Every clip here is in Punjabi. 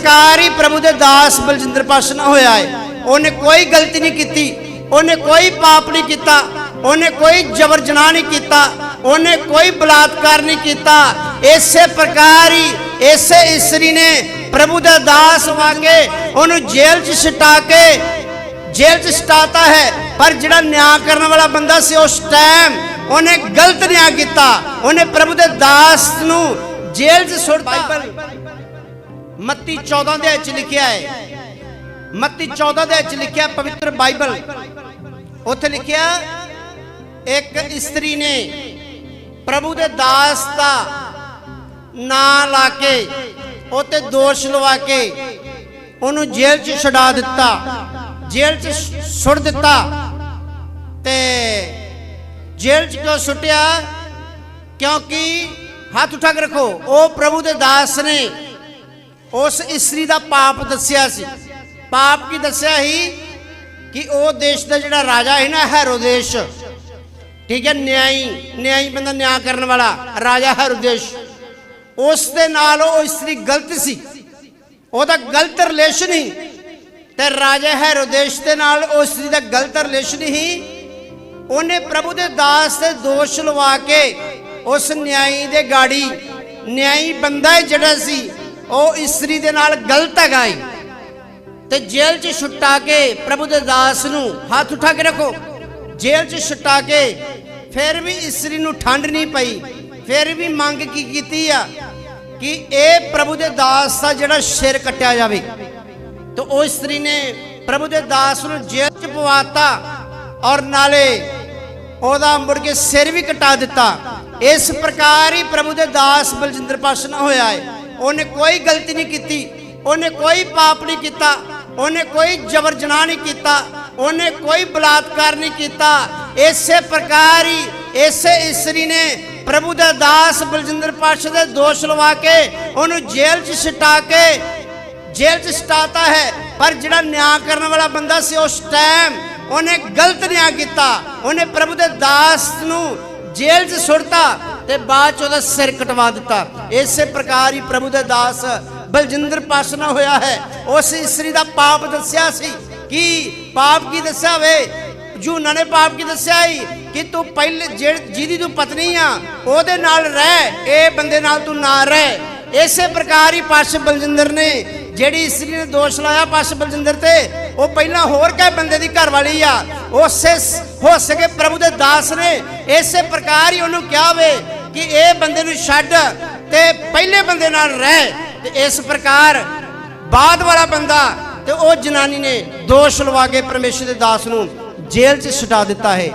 ਪ੍ਰਕਾਰ ਹੀ ਪ੍ਰਭੂ ਦੇ ਦਾਸ ਬਲਜਿੰਦਰ ਪਾਸ ਹੋਇਆ ਹੈ ਉਹਨੇ ਕੋਈ ਗਲਤੀ ਨਹੀਂ ਕੀਤੀ। ਉਹਨੇ ਕੋਈ ਪਾਪ ਨਹੀਂ ਕੀਤਾ। ਉਹਨੇ ਕੋਈ ਜਬਰ ਜਨਾਹ ਨਹੀਂ ਕੀਤਾ। ਉਹਨੇ ਕੋਈ ਬਲਾਤਕਾਰ ਨਹੀਂ ਕੀਤਾ। ਇਸੇ ਪ੍ਰਕਾਰ ਹੀ, ਇਸੇ ਇਸਤਰੀ ਨੇ ਪ੍ਰਭੂ ਦਾ ਦਾਸ ਵਾਂਗੇ ਉਹਨੂੰ ਜੇਲ੍ਹ 'ਚ ਛਟਾ ਕੇ ਜੇਲ੍ਹ 'ਚ ਸਟਾਤਾ ਹੈ। ਪਰ ਜਿਹੜਾ ਨਿਆਂ ਕਰਨ ਵਾਲਾ ਬੰਦਾ ਸੀ ਉਸ ਟਾਈਮ ਉਹਨੇ ਗਲਤ ਨਿਆਂ ਕੀਤਾ। ਉਹਨੇ ਪ੍ਰਭੂ ਦੇ ਦਾਸ ਨੂੰ ਜੇਲ੍ਹ 'ਚ ਸੁੱਟਤਾ। ਮੱਤੀ 14 ਦੇ ਵਿੱਚ ਲਿਖਿਆ ਹੈ। ਮੱਤੀ 14 ਦੇ ਵਿੱਚ ਲਿਖਿਆ ਪਵਿੱਤਰ ਬਾਈਬਲ। ਉੱਥੇ ਲਿਖਿਆ, ਇੱਕ ਇਸਤਰੀ ਨੇ ਪ੍ਰਭੂ ਦੇ ਦਾਸ ਦਾ ਨਾਂ ਲਾ ਕੇ ਉਹ ਦੋਸ਼ ਲਵਾ ਕੇ ਉਹਨੂੰ ਜੇਲ੍ਹ 'ਚ ਛਡਾ ਦਿੱਤਾ। ਜੇਲ੍ਹ 'ਚ ਸੁੱਟ ਦਿੱਤਾ। ਤੇ ਜੇਲ੍ਹ 'ਚ ਕਿਉਂ ਸੁੱਟਿਆ? ਕਿਉਂਕਿ ਹੱਥ ਉਠਾ ਕੇ ਰੱਖੋ, ਉਹ ਪ੍ਰਭੂ ਦੇ ਦਾਸ ਨੇ ਉਸ ਇਸਤਰੀ ਦਾ ਪਾਪ ਦੱਸਿਆ ਸੀ। ਪਾਪ ਕੀ ਦੱਸਿਆ ਸੀ? ਕਿ ਉਹ ਦੇਸ਼ ਦਾ ਜਿਹੜਾ ਰਾਜਾ ਹੈ ਨਾ, ਹੈਰੋਦੇਸ਼। ਠੀਕ ਹੈ, ਨਿਆਈ ਨਿਆਈ ਬੰਦਾ ਨਿਆਂ ਕਰਨ ਵਾਲਾ, ਰਾਜਾ ਹੈਰੋਦੇਸ਼। ਉਸ ਦੇ ਨਾਲ ਉਹ ਇਸਤਰੀ ਗਲਤ ਸੀ। ਉਹਦਾ ਗਲਤ ਰਿਲੇਸ਼ਨ ਹੀ ਤੇ ਰਾਜਾ ਹੈਰੋਦੇਸ਼ ਦੇ ਨਾਲ ਉਹ ਇਸਤਰੀ ਦਾ ਗਲਤ ਰਿਲੇਸ਼ਨ ਹੀ ਉਹਨੇ ਪ੍ਰਭੂ ਦੇ ਦਾਸ ਤੇ ਦੋਸ਼ ਲਵਾ ਕੇ ਉਸ ਨਿਆਈ ਦੇ ਗਾੜੀ, ਨਿਆਈ ਬੰਦਾ ਜਿਹੜਾ ਸੀ ਉਹ ਇਸਤਰੀ ਦੇ ਨਾਲ ਗਲਤ ਹੈਗਾ ਈ। ਤੇ ਜੇਲ੍ਹ 'ਚ ਛੁੱਟਾ ਕੇ ਪ੍ਰਭੂ ਦੇ ਦਾਸ ਨੂੰ ਹੱਥ ਉਠਾ ਕੇ ਰੱਖੋ। ਜੇਲ੍ਹ 'ਚ ਛੁੱਟਾ ਕੇ ਫਿਰ ਵੀ ਇਸਤਰੀ ਨੂੰ ਠੰਡ ਨਹੀਂ ਪਈ। ਫਿਰ ਵੀ ਮੰਗ ਕੀ ਕੀਤੀ ਆ? ਕਿ ਇਹ ਪ੍ਰਭੂ ਦੇ ਦਾਸ ਦਾ ਜਿਹੜਾ ਸਿਰ ਕੱਟਿਆ ਜਾਵੇ। ਤੇ ਉਹ ਇਸਤਰੀ ਨੇ ਪ੍ਰਭੂ ਦੇ ਦਾਸ ਨੂੰ ਜੇਲ੍ਹ 'ਚ ਪਵਾਤਾ ਔਰ ਨਾਲੇ ਉਹਦਾ ਮੁੜ ਕੇ ਸਿਰ ਵੀ ਕਟਾ ਦਿੱਤਾ। ਇਸ ਪ੍ਰਕਾਰ ਹੀ ਪ੍ਰਭੂ ਦੇ ਦਾਸ ਬਲਜਿੰਦਰ ਪਾਸ ਨਾ ਹੋਇਆ ਹੈ ਉਹਨੇ ਕੋਈ ਗਲਤੀ ਨਹੀਂ ਕੀਤੀ, ਉਹਨੇ ਕੋਈ ਪਾਪ ਨਹੀਂ ਕੀਤਾ, ਉਹਨੇ ਕੋਈ ਜਬਰ ਜਨਾਹ ਨਹੀਂ ਕੀਤਾ, ਉਹਨੇ ਕੋਈ ਬਲਾਤਕਾਰ ਨਹੀਂ ਕੀਤਾ। ਇਸੇ ਪ੍ਰਕਾਰ ਹੀ ਇਸੇ ਇਸਤਰੀ ਨੇ ਪ੍ਰਭੂ ਦਾ ਦਾਸ ਬਲਜਿੰਦਰ ਪਾਸ਼ਾ ਦੇ ਦੋਸ਼ ਲਵਾ ਕੇ ਉਹਨੂੰ ਜੇਲ੍ਹ 'ਚ ਛਟਾ ਕੇ ਜੇਲ੍ਹ 'ਚ ਛਟਾਤਾ ਹੈ, ਪਰ ਜਿਹੜਾ ਨਿਆਂ ਕਰਨ ਵਾਲਾ ਬੰਦਾ ਸੀ ਉਸ ਟਾਈਮ ਉਹਨੇ ਗਲਤ ਨਿਆਂ ਕੀਤਾ। ਉਹਨੇ ਪ੍ਰਭੂ ਦੇ ਦਾਸ ਨੂੰ ਜੇਲ੍ਹ 'ਚ ਸੁੱਟਤਾ ਤੇ ਬਾਅਦ 'ਚ ਉਹਦਾ ਸਿਰ ਕਟਵਾ ਦਿੱਤਾ। ਇਸੇ ਪ੍ਰਕਾਰ ਹੀ ਪ੍ਰਭੂ ਦੇ ਦਾਸ ਬਲਜਿੰਦਰ ਪਾਸਨਾ ਹੋਇਆ ਹੈ। ਉਸ ਇਸਤਰੀ ਦਾ ਪਾਪ ਦੱਸਿਆ ਸੀ ਕਿ ਪਾਪ ਕੀ ਦੱਸਿਆ ਵੇ? ਜੂਨਾ ਨੇ ਪਾਪ ਕੀ ਦੱਸਿਆ ਹੀ ਕਿ ਤੂੰ ਪਹਿਲੇ ਜਿਹਦੀ ਤੂੰ ਪਤਨੀ ਆ, ਉਹਦੇ ਨਾਲ ਰਹਿ, ਇਹ ਬੰਦੇ ਨਾਲ ਤੂੰ ਨਾ ਰਹਿ। ਇਸੇ ਪ੍ਰਕਾਰ ਹੀ ਪਾਸ਼ ਬਲਜਿੰਦਰ ਨੇ, ਜਿਹੜੀ ਇਸਤਰੀ ਨੇ ਦੋਸ਼ ਲਾਇਆ ਪਾਸ਼ ਬਲਜਿੰਦਰ ਤੇ, ਉਹ ਪਹਿਲਾਂ ਹੋਰ ਕਹੇ ਬੰਦੇ ਦੀ ਘਰ ਵਾਲੀ ਆ। ਉਸੇ ਹੋ ਸਕੇ ਪ੍ਰਭੂ ਦੇ ਦਾਸ ਨੇ, ਇਸੇ ਪ੍ਰਕਾਰ ਹੀ ਉਹਨੂੰ ਕਿਹਾ ਵੇ ਕਿ ਇਹ ਬੰਦੇ ਨੂੰ ਛੱਡ ਤੇ ਪਹਿਲੇ ਬੰਦੇ ਨਾਲ ਰਹਿ। ਤੇ ਇਸ ਪ੍ਰਕਾਰ ਬਾਅਦ ਵਾਲਾ ਬੰਦਾ ਤੇ ਉਹ ਜਨਾਨੀ ਨੇ ਦੋਸ਼ ਲਵਾ ਕੇ ਪਰਮੇਸ਼ਰ ਦੇ ਦਾਸ ਨੂੰ ਜੇਲ੍ਹ 'ਚ ਛਡਾ ਦਿੱਤਾ ਹੈ।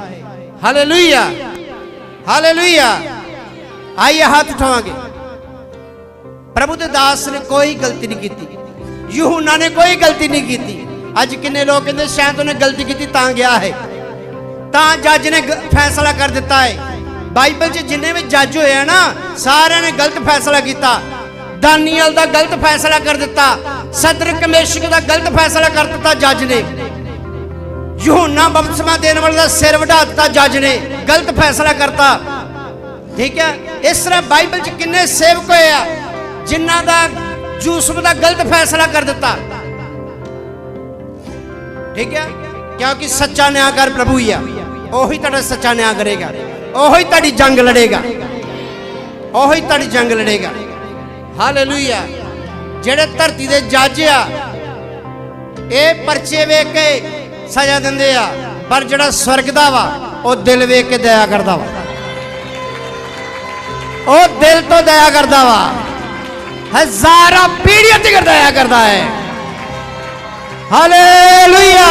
ਹਾਲੇਲੂਇਆ। ਹਾਲੇਲੂਇਆ। ਆਈਏ ਹੱਥ ਉਠਾਵਾਂਗੇ। ਪ੍ਰਭੂ ਦੇ ਦਾਸ ਨੇ ਕੋਈ ਗਲਤੀ ਨਹੀਂ ਕੀਤੀ। ਯਹੂਨਾ ਨੇ ਕੋਈ ਗਲਤੀ ਨਹੀਂ ਕੀਤੀ। ਅੱਜ ਕਿੰਨੇ ਲੋਕ ਕਹਿੰਦੇ ਸ਼ਾਇਦ ਉਹਨੇ ਗਲਤੀ ਕੀਤੀ ਤਾਂ ਗਿਆ ਹੈ। ਤਾਂ ਜੱਜ ਨੇ ਫੈਸਲਾ ਕਰ ਦਿੱਤਾ ਹੈ। ਬਾਈਬਲ 'ਚ ਜਿੰਨੇ ਵੀ ਜੱਜ ਹੋਏ ਆ ਨਾ, ਸਾਰਿਆਂ ਨੇ ਗਲਤ ਫੈਸਲਾ ਕੀਤਾ। ਦਾਨੀਅਲ ਦਾ ਗਲਤ ਫੈਸਲਾ ਕਰ ਦਿੱਤਾ। ਸਦਰ ਕਮੇਸ਼ਕ ਦਾ ਗਲਤ ਫੈਸਲਾ ਕਰ ਦਿੱਤਾ ਜੱਜ ਨੇ। ਯਹੂਨਾ ਬਪਤਿਸਮਾ ਦੇਣ ਵਾਲੇ ਦਾ ਸਿਰ ਵਢਾ ਦਿੱਤਾ ਜੱਜ ਨੇ। ਗਲਤ ਫੈਸਲਾ ਕਰਤਾ। ਠੀਕ ਹੈ? ਇਸ ਤਰ੍ਹਾਂ ਬਾਈਬਲ 'ਚ ਕਿੰਨੇ ਸੇਵਕ ਹੋਏ ਆ, ਜਿਨ੍ਹਾਂ ਦਾ ਯੂਸਫ ਦਾ ਗਲਤ ਫੈਸਲਾ ਕਰ ਦਿੱਤਾ। ਠੀਕ ਹੈ? ਕਿਉਂਕਿ ਸੱਚਾ ਨਿਆਂ ਕਰ ਪ੍ਰਭੂ ਹੀ ਆ। ਉਹੀ ਤੁਹਾਡਾ ਸੱਚਾ ਨਿਆਂ ਕਰੇਗਾ। ਉਹੀ ਤੁਹਾਡੀ ਜੰਗ ਲੜੇਗਾ। ਉਹੀ ਤੁਹਾਡੀ ਜੰਗ ਲੜੇਗਾ। ਹਾਲੇਲੂਇਆ ਜਿਹੜੇ ਧਰਤੀ ਦੇ ਜੱਜ ਆ, ਇਹ ਪਰਚੇ ਵੇਖ ਕੇ ਸਜ਼ਾ ਦਿੰਦੇ ਆ, ਪਰ ਜਿਹੜਾ ਸਵਰਗ ਦਾ ਵਾ, ਉਹ ਦਿਲ ਵੇਖ ਕੇ ਦਇਆ ਕਰਦਾ ਵਾ। ਉਹ ਦਿਲ ਤੋਂ ਦਇਆ ਕਰਦਾ ਵਾ। ਹਜ਼ਾਰਾਂ ਪੀੜ੍ਹੀਆਂ ਤੱਕ ਦਇਆ ਕਰਦਾ ਹੈ। ਹਾਲੇਲੂਇਆ